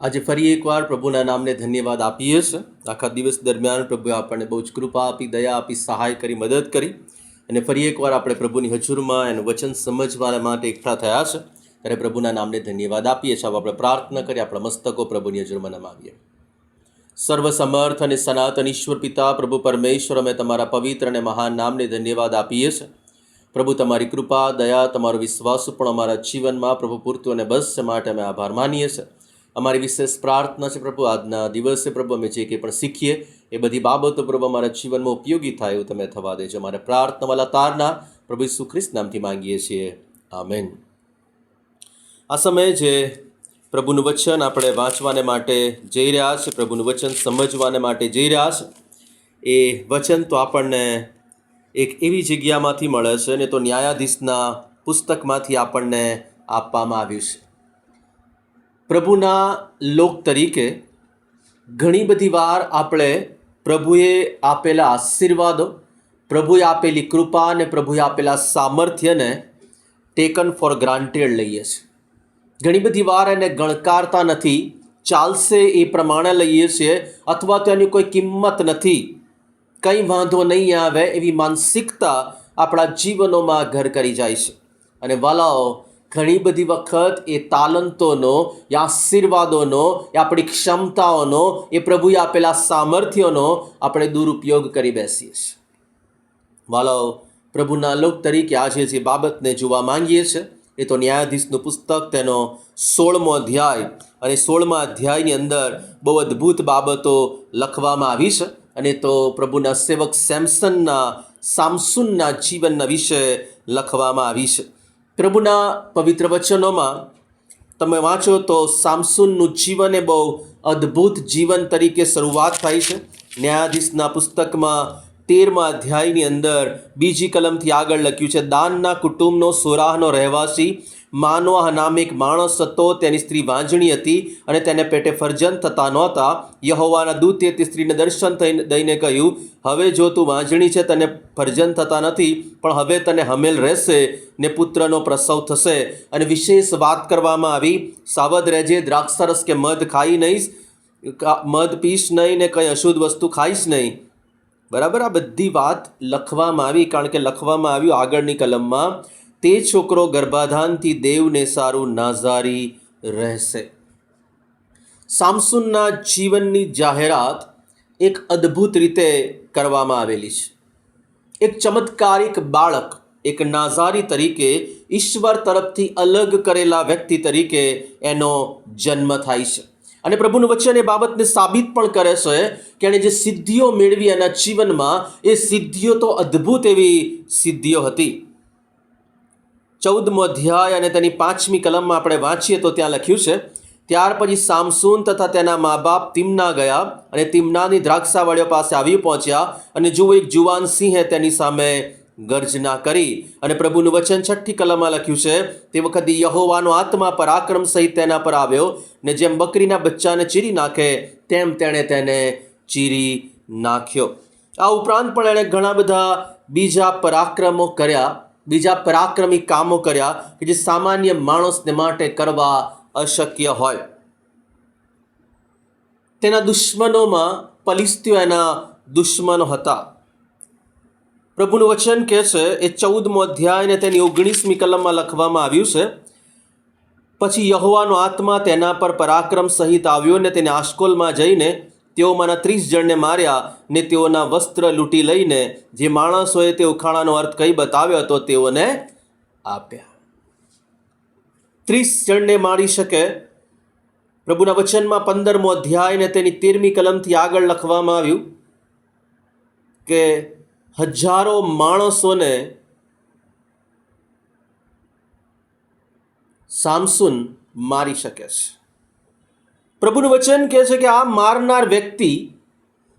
આજે ફરી એકવાર પ્રભુના નામને ધન્યવાદ આપીએ છીએ. આખા દિવસ દરમિયાન પ્રભુએ આપણને બહુ જ કૃપા આપી, દયા આપી, સહાય કરી, મદદ કરી અને ફરી એકવાર આપણે પ્રભુની હજુરમાં એનું વચન સમજવા માટે એકઠા થયા છે. ત્યારે પ્રભુના નામને ધન્યવાદ આપીએ છીએ. આપણે પ્રાર્થના કરી આપણા મસ્તકો પ્રભુની હજુરમાં નમાવીએ. સર્વસમર્થ અને સનાતન ઈશ્વર પિતા, પ્રભુ પરમેશ્વર, અમે તમારા પવિત્ર અને મહાન નામને ધન્યવાદ આપીએ છીએ. પ્રભુ, તમારી કૃપા, દયા, તમારો વિશ્વાસ પણ અમારા જીવનમાં પ્રભુ પૂરતું અને બસ માટે અમે આભાર માનીએ છીએ. અમારી વિશેષ પ્રાર્થના છે પ્રભુ. આજના દિવસે પ્રભુ અમે જે કંઈ પણ શીખીએ, એ બધી બાબતો પ્રભુ અમારા જીવનમાં ઉપયોગી થાય એવું તમે થવા દેજો. અમારે પ્રાર્થનાવાલા તારના પ્રભુ ઈસુ ખ્રિસ્ત નામથી માંગીએ છીએ. આમેન. આ સમયે જે પ્રભુનું વચન આપણે વાંચવાને માટે જઈ રહ્યા છે, પ્રભુનું વચન સમજવાને માટે જઈ રહ્યા છે, એ વચન તો આપણને એક એવી જગ્યામાંથી મળે છે ને તો ન્યાયાધીશના પુસ્તકમાંથી આપણને આપવામાં આવ્યું છે. પ્રભુના લોક તરીકે ઘણી બધી વાર આપણે પ્રભુએ આપેલા આશીર્વાદો, પ્રભુએ આપેલી કૃપા અને પ્રભુએ આપેલા સામર્થ્યને ટેકન ફોર ગ્રાન્ટેડ લઈએ છીએ. ઘણી બધી વાર એને ગણકારતા નથી, ચાલશે એ પ્રમાણે લઈએ છીએ અથવા તો એની કોઈ કિંમત નથી. કંઈ વાંધો નહીં આવે એવી માનસિકતા આપણા જીવનોમાં ઘર કરી જાય છે. અને વાલાઓ ઘણી બધી વખત એ તાલંતોનો, એ આશીર્વાદોનો, એ આપણી ક્ષમતાઓનો, એ પ્રભુએ આપેલા સામર્થ્યોનો આપણે દુરુપયોગ કરી બેસીએ છીએ. વાલો, પ્રભુના લોક તરીકે આજે જે બાબતને જોવા માંગીએ છીએ, એ તો ન્યાયાધીશનું પુસ્તક, તેનો સોળમો અધ્યાય અને સોળમા અધ્યાયની અંદર બહુ અદ્ભુત બાબતો લખવામાં આવી છે અને તો પ્રભુના સેવક સેમસનના, સામસુનના જીવનના વિશે લખવામાં આવી છે. પ્રભુના પવિત્ર વચનોમાં તમે વાંચો તો સામસુનનું જીવન એ બહુ અદ્ભુત જીવન તરીકે શરૂઆત થાય છે. ન્યાયાધીશના પુસ્તકમાં તેરમા અધ્યાયની અંદર બીજી કલમથી આગળ લખ્યું છે, દાનના કુટુંબનો સોરાહનો રહેવાસી માનવાહ નામે એક માણસ હતો, તેની સ્ત્રી વાંજણી હતી અને તેને પેટે ફરજન થતા નહોતા. યહોવાના દૂતે તે સ્ત્રીને દર્શન થઈને દઈને કહ્યું, હવે જો તું વાંજણી છે, તને ફરજન થતા નથી, પણ હવે તને હમેલ રહેશે ને પુત્રનો પ્રસવ થશે. અને વિશેષ વાત કરવામાં આવી, સાવધ રહેજે, દ્રાક્ષરસ કે મધ ખાઈ નહીં મધ પીશ નહીં ને કંઈ અશુદ્ધ વસ્તુ ખાઈશ નહીં. બરાબર આ બધી વાત લખવામાં આવી, કારણ કે લખવામાં આવ્યું આગળની કલમમાં. તે છોકરો ગર્ભાધાનથી દેવને સારું નાઝારી રહેશે. સામસુનના જીવનની જાહેરાત એક અદ્ભુત રીતે કરવામાં આવેલી છે. એક ચમત્કારિક બાળક, એક નાઝારી તરીકે, ઈશ્વર તરફથી અલગ કરેલા વ્યક્તિ તરીકે એનો જન્મ થાય છે. અને પ્રભુનું વચન એ બાબતને સાબિત પણ કરે છે કે એણે જે સિદ્ધિઓ મેળવી એના જીવનમાં, એ સિદ્ધિઓ તો અદ્ભુત એવી સિદ્ધિઓ હતી. ચૌદમો અધ્યાય અને તેની પાંચમી કલમમાં આપણે વાંચીએ તો ત્યાં લખ્યું છે, ત્યાર પછી સામસૂન તથા તેના મા બાપ તિમના ગયા અને તિમનાની દ્રાક્ષાવાળીઓ પાસે આવી પહોંચ્યા અને જુઓ એક જુવાન સિંહે તેની સામે ગર્જના કરી અને પ્રભુનું વચન છઠ્ઠી કલમમાં લખ્યું છે, તે વખતે યહોવાનો આત્મા પરાક્રમ સહિત તેના પર આવ્યો ને જેમ બકરીના બચ્ચાને ચીરી નાખે, તેમ તેણે તેને ચીરી નાખ્યો. આ ઉપરાંત પણ એણે ઘણા બધા બીજા પરાક્રમો કર્યા. બીજા પરાક્રમી કામો કર્યા કે જે સામાન્ય માણસને માટે કરવા અશક્ય હોય. તેના દુશ્મનોમાં પલિસ્તીઓ એના દુશ્મનો હતા. પ્રભુનું વચન કહે છે, એ ચૌદમો અધ્યાય અને તેની ઓગણીસમી કલમમાં લખવામાં આવ્યું છે, પછી યહોવાનો આત્મા તેના પર પરાક્રમ સહિત આવ્યો ને તેને આશ્કોલમાં જઈને તેઓમાંના ત્રીસ જણને માર્યા ને તેઓના વસ્ત્ર લૂંટી લઈને જે માણસોએ તે ઉખાણાનો અર્થ કહી બતાવ્યો હતો તેઓને આપ્યા. ત્રીસ જણને મારી શકે? પ્રભુના વચનમાં પંદરમો અધ્યાય ને તેની તેરમી કલમથી આગળ લખવામાં આવ્યું કે હજારો માણસોને સામસુન મારી શકે છે. પ્રભુનું વચન કહે છે કે આ મારનાર વ્યક્તિ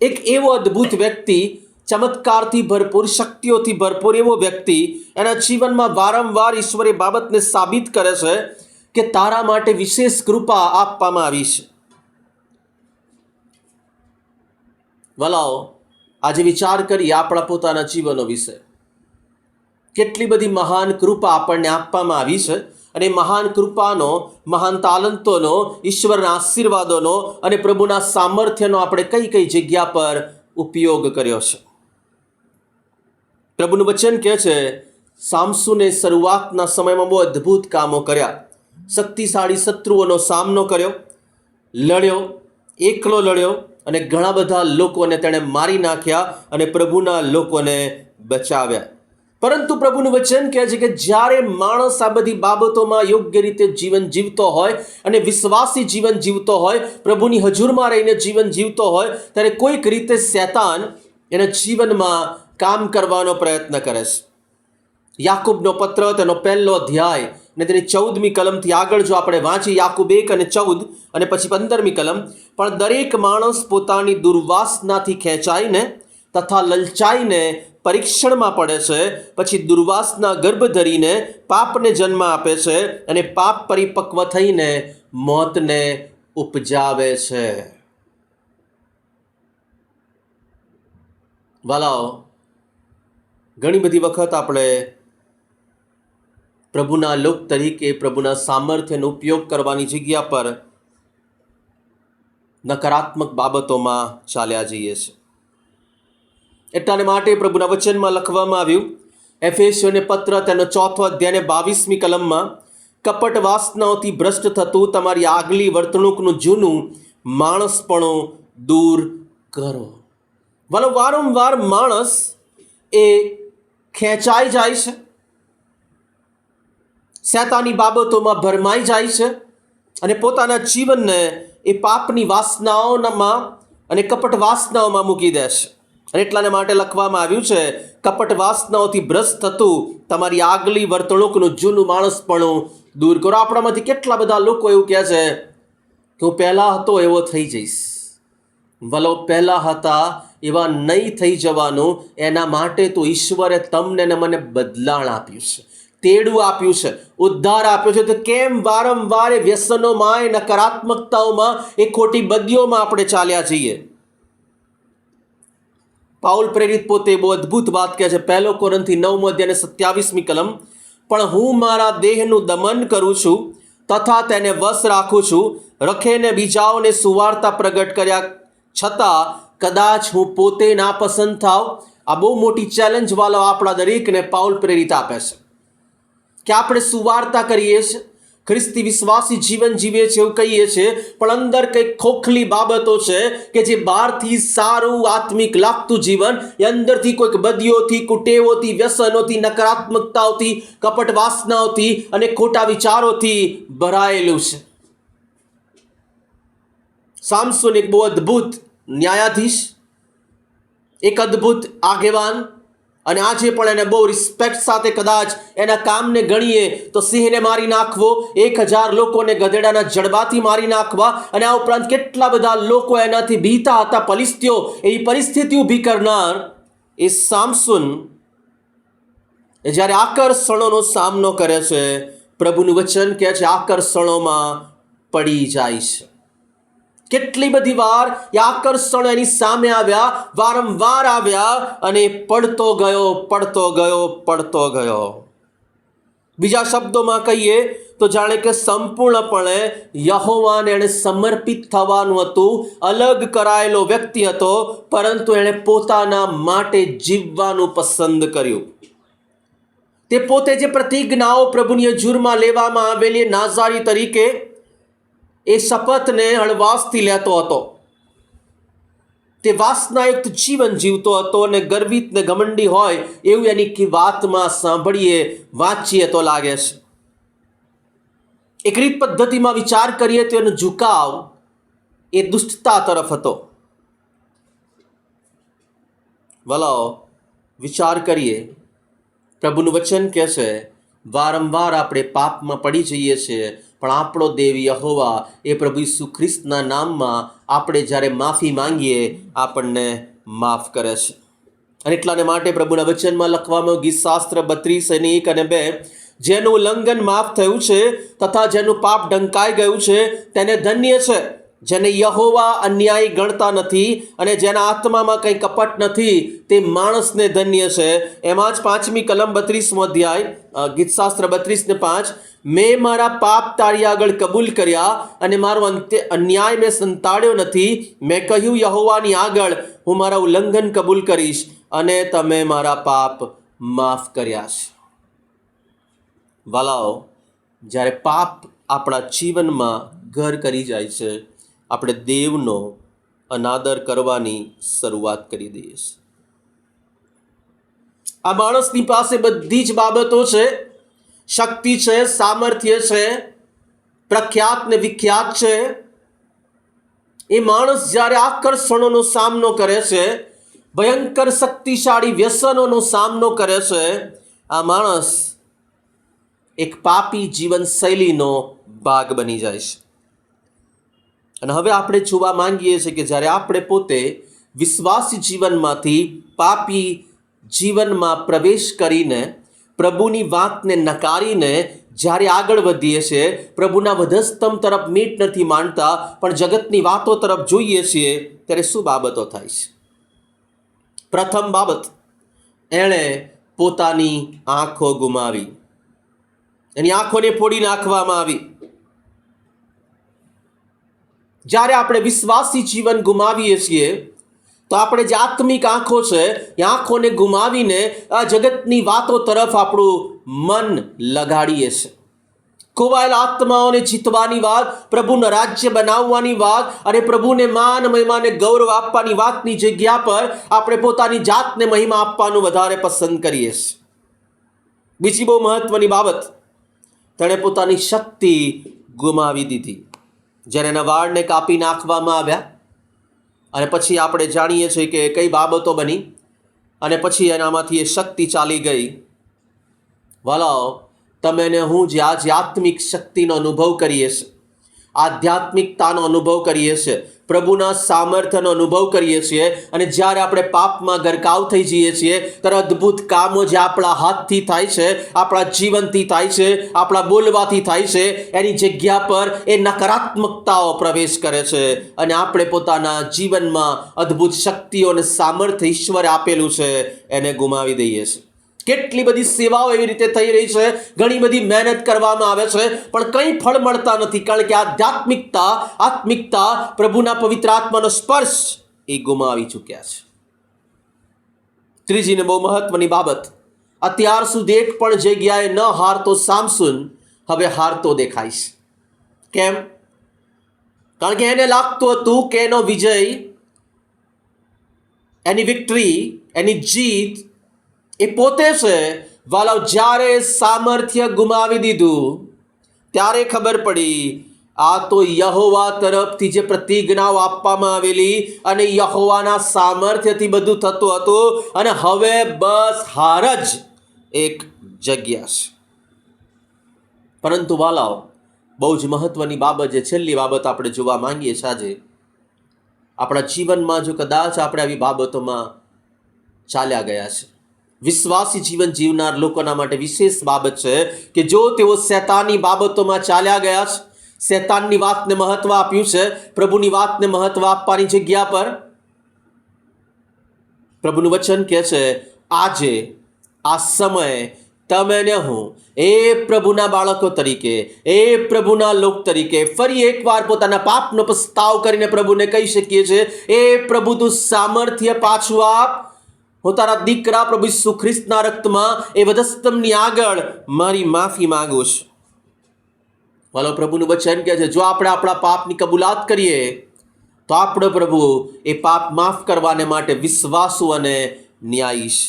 એક એવો અદ્ભુત વ્યક્તિ, ચમત્કારથી ભરપૂર, શક્તિઓથી ભરપૂર એવો વ્યક્તિ એના જીવનમાં વારંવાર ઈશ્વરે બાબતને સાબિત કરે છે કે તારા માટે વિશેષ કૃપા આપવામાં આવી છે. વલાઓ, આજે વિચાર કરીએ આપણા પોતાના જીવનો વિશે. કેટલી બધી મહાન કૃપા આપણને આપવામાં આવી છે. અને મહાન કૃપાનો, મહાન તાલંતોનો, ઈશ્વરના આશીર્વાદોનો અને પ્રભુના સામર્થ્યનો આપણે કઈ કઈ જગ્યા પર ઉપયોગ કર્યો છે? પ્રભુનું વચન કહે છે, સામસુને શરૂઆતના સમયમાં બહુ અદ્ભુત કામો કર્યા. શક્તિશાળી શત્રુઓનો સામનો કર્યો, લડ્યો, એકલો લડ્યો અને ઘણા બધા લોકોને તેણે મારી નાખ્યા અને પ્રભુના લોકોને બચાવ્યા. પરંતુ પ્રભુનું વચન કહે છે કે જ્યારે માણસ આ બધી બાબતોમાં યોગ્ય રીતે જીવન જીવતો હોય અને વિશ્વાસી જીવન જીવતો હોય, પ્રભુની હજુરમાં રહીને જીવન જીવતો હોય, ત્યારે કોઈક રીતે શેતાન એના જીવનમાં કામ કરવાનો પ્રયત્ન કરે છે. યાકૂબનો પત્ર, તેનો પહેલો અધ્યાય અને તેની ચૌદમી કલમથી આગળ જો આપણે વાંચી યાકૂબ એક અને ચૌદ અને પછી પંદરમી કલમ, પણ દરેક માણસ પોતાની દુર્વાસનાથી ખેંચાઈને તથા લલચાઈને પરીક્ષણમાં પડે છે, પછી દુર્વાસના ગર્ભ ધરીને પાપને જન્મ આપે છે અને પાપ પરિપક્વ થઈને મોતને ઉપજાવે છે. વાલાઓ, ઘણી બધી વખત આપણે પ્રભુના લોક તરીકે, પ્રભુના સામર્થ્યનો ઉપયોગ કરવાની જગ્યા પર નકારાત્મક બાબતોમાં ચાલ્યા જઈએ છીએ. એટલાને માટે પ્રભુના વચનમાં લખવામાં આવ્યું એફેસીઓને પત્ર તેનો ચોથો અધ્યાયને બાવીસમી કલમમાં, કપટ વાસનાઓથી ભ્રષ્ટ થતું તમારી આગલી વર્તણૂકનું જૂનું માણસપણો દૂર કરો. વાલો, વારંવાર માણસ એ ખેંચાઈ જાય છે. શેતાની બાબતોમાં ભરમાઈ જાય છે અને પોતાના જીવનને એ પાપની વાસનાઓમાં અને કપટ વાસનાઓમાં મૂકી દે છે. એટલાને માટે લખવામાં આવ્યું છે કપટ વાસનાઓથી ભ્રષ્ટ થતું તમારી આગલી વર્તણૂકનું જૂનું માણસપણું દૂર કરો. આપણામાંથી કેટલા બધા લોકો એવું કહે છે કે હું પહેલાં હતો એવો થઈ જઈશ. વલો પહેલાં હતા એવા નહીં થઈ જવાનું. એના માટે તો ઈશ્વરે તમને ને મને બદલાણ આપ્યું છે. તેડું આપ્યું છે, ઉદ્ધાર આપ્યો છે. તો કેમ વારંવાર વ્યસનોમાં, એ નકારાત્મકતાઓમાં, એ ખોટી બદીઓમાં આપણે ચાલ્યા જઈએ? પાઉલ પ્રેરિત પોતે બહુ અદ્ભુત વાત કહે છે. પહેલો કોરંથી નવમો અધ્યાય અને સત્યાવીસમી કલમ. પણ હું મારા દેહનું દમન કરું છું, તથા તેને વશ રાખું છું. રખેને બીજાઓને સુવાર્તા પ્રગટ કર્યા. છતાં કદાચ હું પોતે ના પસંદ થાવ આ બહુ મોટી ચેલેન્જવાળો આપણા દરેકને પાઉલ પ્રેરિત આપે છે. કે આપણે સુવાર્તા કરીએ છીએ? ખ્રિસ્તી વિશ્વાસી જીવન જીવે છે એવું કહીએ છીએ, પણ અંદર કંઈક ખોખલી બાબતો છે કે જે બહારથી સારું આત્મિક લાગતું જીવન, એ અંદરથી કોઈક બદીઓથી, કુટેવોથી, વ્યસનોથી, નકારાત્મકતાઓથી કપટ વાસનાઓથી અને ખોટા વિચારોથી ભરાયેલું છે. સામસુન એક બહુ અદ્ભુત ન્યાયાધીશ, એક અદ્ભુત આગેવાન અને આજે પણ એને બહુ રિસ્પેક્ટ સાથે કદાચ એના કામને ગણીએ, તો સિંહને મારી નાખવો, એક હજાર લોકોને ગધેડાના જડબાથી મારી નાખવા, અને આ ઉપરાંત કેટલા બધા લોકો એનાથી ભીતા હતા, પલિસ્તીઓ, એવી પરિસ્થિતિ ઊભી કરનાર એ સામસુન, એ જ્યારે આકર્ષણોનો સામનો કરે છે, પ્રભુનું વચન કહે છે, આકર્ષણોમાં પડી જાય છે. કેટલી બધી વાર એ આકર્ષણ એની સામે આવ્યા, વારંવાર આવ્યા અને પડતો ગયો પડતો ગયો પડતો ગયો. બીજા શબ્દોમાં કહીએ તો જાણે કે સંપૂર્ણપણે યહોવાને એણે સમર્પિત થવાનું હતું, અલગ કરાયેલો વ્યક્તિ હતો, પરંતુ એણે પોતાના માટે જીવવાનું પસંદ કર્યું. તે પોતે જે પ્રતિજ્ઞાઓ પ્રભુની હજુરમાં લેવામાં આવેલી નાઝારી તરીકે એ શપથને હળવાશથી લેતો હતો. તે વાસનાયુક્ત જીવન જીવતો હતો અને ગર્વિત ને ઘમંડી હોય એવું એની વાતમાં સાંભળીએ વાંચીએ તો લાગે છે. એક રીત પદ્ધતિમાં વિચાર કરીએ તો એનો ઝુકાવ એ દુષ્ટતા તરફ હતો. વલાઓ, વિચાર કરીએ. પ્રભુનું વચન કહે છે, વારંવાર આપણે પાપમાં પડી જઈએ છીએ પણ આપણો દેવ યહોવા. એ પ્રભુ ઈસુ ખ્રિસ્તના નામમાં આપણે જ્યારે માફી માંગીએ, આપણને માફ કરે છે. અને એટલાને માટે પ્રભુના વચનમાં લખવામાં ગીત શાસ્ત્ર બત્રીસ અને એક અને બે, જેનું ઉલ્લંઘન માફ થયું છે, તથા જેનું પાપ ઢંકાઈ ગયું છે, તેને ધન્ય છે. જેને યહોવા અન્યાય ગણતા નથી અને જેના આત્મામાં કંઈ કપટ નથી, તે માણસને ધન્ય છે. એમાં જ પાંચમી કલમ બત્રીસમો અધ્યાય ગીતશાસ્ત્ર બત્રીસ ને પાંચ, મેં મારા પાપ તારી આગળ કબૂલ કર્યા અને મારો અંત્ય, અન્યાય મેં સંતાડ્યો નથી. મેં કહ્યું, યહોવાની આગળ હું મારા ઉલ્લંઘન કબૂલ કરીશ અને તમે મારા પાપ માફ કર્યા છે. વાલાઓ, જ્યારે પાપ આપણા જીવનમાં ઘર કરી જાય છે આપણે દેવનો અનાદર કરવાની શરૂઆત કરી દઈએ છીએ. આ માણસની પાસે બધી જ બાબતો છે. શક્તિ છે, સામર્થ્ય છે, પ્રખ્યાત ને વિખ્યાત છે. એ માણસ જ્યારે આકર્ષણોનો સામનો કરે છે, ભયંકર શક્તિશાળી વ્યસનોનો સામનો કરે છે, આ માણસ એક પાપી જીવનશૈલીનો ભાગ બની જાય છે. અને હવે આપણે જોવા માંગીએ છીએ કે જ્યારે આપણે પોતે વિશ્વાસી જીવનમાંથી પાપી જીવનમાં પ્રવેશ કરીને પ્રભુની વાતને નકારીને જ્યારે આગળ વધીએ છીએ, પ્રભુના વધસ્તંભ તરફ મીટ નથી માનતા પણ જગતની વાતો તરફ જોઈએ છીએ, ત્યારે શું બાબતો થાય છે? પ્રથમ બાબત, એણે પોતાની આંખો ગુમાવી. એની આંખોને ફોડી નાખવામાં આવી. જ્યારે આપણે વિશ્વાસી જીવન ગુમાવીએ છીએ, તો આપણે જે આત્મિક આંખો છે, એ આંખોને ગુમાવીને આ જગતની વાતો તરફ આપણું મન લગાડીએ છીએ ખોવાયેલ આત્માઓને જીતવાની વાત, પ્રભુનું રાજ્ય બનાવવાની વાત, અને પ્રભુને માન મહિમાને ગૌરવ આપવાની વાતની જગ્યા પર આપણે પોતાની જાતને મહિમા આપવાનું વધારે પસંદ કરીએ છીએ બીજી બહુ મહત્વની બાબત, તેણે પોતાની શક્તિ ગુમાવી દીધી. જ્યારે એના વાળને કાપી નાખવામાં આવ્યા અને પછી આપણે જાણીએ છીએ કે કઈ બાબતો બની અને પછી એનામાંથી એ શક્તિ ચાલી ગઈ. વાલાઓ, તમે ને હું જે આજે આત્મિક શક્તિનો અનુભવ કરીએ છીએ. આધ્યાત્મિકતાનો અનુભવ કરીએ છીએ. પ્રભુના સામર્થ્યનો અનુભવ કરીએ છીએ અને જ્યારે આપણે પાપમાં ગરકાવ થઈ જઈએ છીએ, ત્યારે અદ્ભુત કામો જે આપણા હાથથી થાય છે, આપણા જીવનથી થાય છે, આપણા બોલવાથી થાય છે, એની જગ્યા પર એ નકારાત્મકતાઓ પ્રવેશ કરે છે અને આપણે પોતાના જીવનમાં અદ્ભુત શક્તિઓ અને સામર્થ્ય ઈશ્વરે આપેલું છે, એને ગુમાવી દઈએ છીએ. કેટલી બધી સેવાઓ એવી રીતે થઈ રહી છે, ઘણી બધી મહેનત કરવામાં આવે છે, પણ કંઈ ફળ મળતા નથી, કારણ કે આધ્યાત્મિકતા, આત્મિકતા પ્રભુના પવિત્ર આત્માનો સ્પર્શ એ ગુમાવી ચૂક્યા છે. ત્રીજીને બહુ મહત્વની બાબત, અત્યાર સુધી એક પણ જગ્યાએ ન હારતો સામસુન, હવે હારતો દેખાય છે. કેમ? કારણ કે એને લાગતું હતું કે એનો વિજય, એની વિક્ટરી, એની જીત એ પોતે છે, વાલાવ જ્યારે સામર્થ્ય ગુમાવી દીધું, ત્યારે ખબર પડી, આ તો યહોવા તરફથી જે પ્રતિજ્ઞાઓ આપવામાં આવેલી અને યહોવાના સામર્થ્યથી બધું થતું હતું અને હવે બસ હાર જ એક જગ્યા છે. પરંતુ વાલાઓ બહુ જ મહત્વની બાબત જે છેલ્લી બાબત આપણે જોવા માંગીએ છીએ આજે, આપણા જીવનમાં જો કદાચ આપણે આવી બાબતોમાં ચાલ્યા ગયા છે વિશ્વાસી જીવન જીવનાર લોકોના માટે વિશેષ બાબત છે કે જો તેઓ શેતાની બાબતોમાં ચાલ્યા ગયા છે, શેતાનની વાતને મહત્વ આપ્યું છે, પ્રભુની વાતને મહત્વ આપવાની જગ્યા પર પ્રભુનું વચન કહે છે, આજે, આ સમયે તમે ને હું એ પ્રભુના બાળકો તરીકે, એ પ્રભુના લોક તરીકે ફરી એકવાર પોતાના પાપનો પસ્તાવ કરીને પ્રભુને કહી શકીએ છીએ, એ પ્રભુ તું સામર્થ્ય પાછું આપ હું તારા દીકરા પ્રભુ ઈસુ ખ્રિસ્તના રક્તમાં એ વધસ્તંભની આગળ મારી માફી માંગુ છું. વાલો પ્રભુનું વચન કહે છે, જો આપણે આપણા પાપની કબૂલાત કરીએ, તો આપણો પ્રભુ એ પાપ માફ કરવાને માટે વિશ્વાસુ અને ન્યાયીશ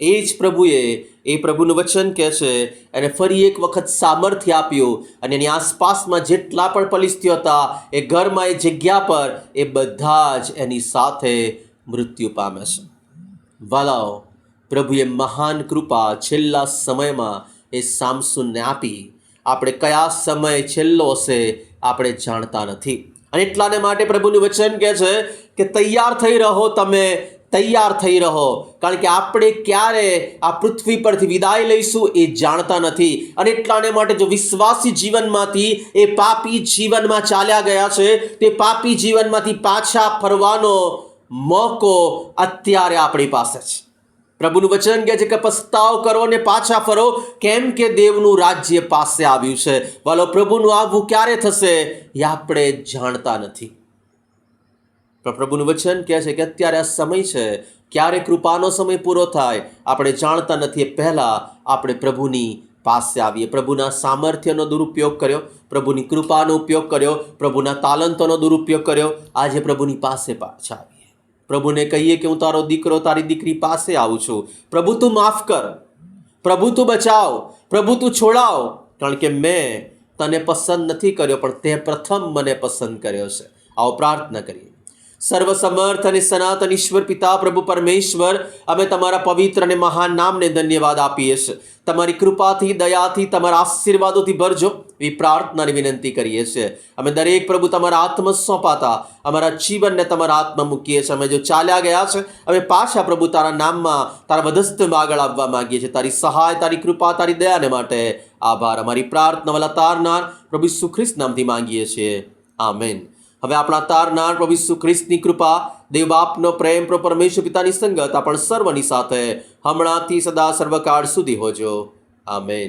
એ જ પ્રભુએ એ પ્રભુનું વચન કહે છે, એને ફરી એક વખત સામર્થ્ય આપ્યું અને એની આસપાસમાં જેટલા પણ પલિસ્તીઓ હતા, એ ઘરમાં એ જગ્યા પર એ બધા જ એની સાથે મૃત્યુ પામે છે. વાલાઓ, પ્રભુએ મહાન કૃપા છેલ્લા સમયમાં એ સામસુનને આપી. આપણે કયા સમય છેલ્લો હશે આપણે જાણતા નથી. અને એટલાને માટે પ્રભુનું વચન કહે છે કે તૈયાર થઈ રહો તમે, તૈયાર થઈ રહો. કારણ કે આપણે ક્યારે આ પૃથ્વી પરથી વિદાય લઈશું એ જાણતા નથી. અને એટલાને માટે જો વિશ્વાસી જીવનમાંથી એ પાપી જીવનમાં ચાલ્યા ગયા છે, તે પાપી જીવનમાંથી પાછા ફરવાનો મોકો અત્યારે આપણી પાસે છે. પ્રભુનું વચન કહે છે કે પસ્તાવ કરો ને પાછા ફરો. કેમ કે દેવનું રાજ્ય પાસે આવ્યું છે. વાલો, પ્રભુનું આવવું ક્યારે થશે એ આપણે જાણતા નથી. પ્રભુનું વચન કહે છે કે અત્યારે આ સમય છે. ક્યારે કૃપાનો સમય પૂરો થાય, આપણે જાણતા નથી. એ પહેલાં આપણે પ્રભુની પાસે આવીએ. પ્રભુના સામર્થ્યનો દુરુપયોગ કર્યો. પ્રભુની કૃપાનો ઉપયોગ કર્યો. પ્રભુના તાલંતોનો દુરુપયોગ કર્યો. આજે પ્રભુની પાસે પાછા આવીએ. પ્રભુને કહીએ કે હું તારો દીકરો, તારી દીકરી પાસે આવું છું. પ્રભુ, તું માફ કર. પ્રભુ, તું બચાવ. પ્રભુ, તું છોડાવ. કારણ કે મેં તને પસંદ નથી કર્યો, પણ તે પ્રથમ મને પસંદ કર્યો છે. આવો પ્રાર્થના કરીએ. સર્વસમર્થ અને સનાતન ઈશ્વર પિતા પ્રભુ પરમેશ્વર, અમે તમારા પવિત્ર અને મહાન નામને ધન્યવાદ આપીએ છીએ. તમારી કૃપાથી, દયાથી, તમારા આશીર્વાદોથી ભરજો. એ પ્રાર્થનાની વિનંતી કરીએ છીએ. અમે દરેક પ્રભુ તમારા આત્મ સોંપાતા, અમારા જીવનને તમારા આત્મ મૂકીએ છીએ. અમે જો ચાલ્યા ગયા છે, અમે પાછા પ્રભુ તારા નામમાં, તારા વધસ્તમાં આગળ આવવા માંગીએ છીએ. તારી સહાય, તારી કૃપા, તારી દયાને માટે આભાર. અમારી પ્રાર્થના વાલા તારનાર પ્રભુ સુખ્રિસ્ત નામથી માંગીએ છીએ. આમેન. હવે આપણા તારનાર પ્રભુ ઈસુ ખ્રિસ્તની કૃપા, દેવ બાપનો પ્રેમ પ્રો પરમેશ્વર પિતાની સંગત આપણ સર્વની સાથે હમણાંથી સદા સર્વકાળ સુધી હોજો. આમેન.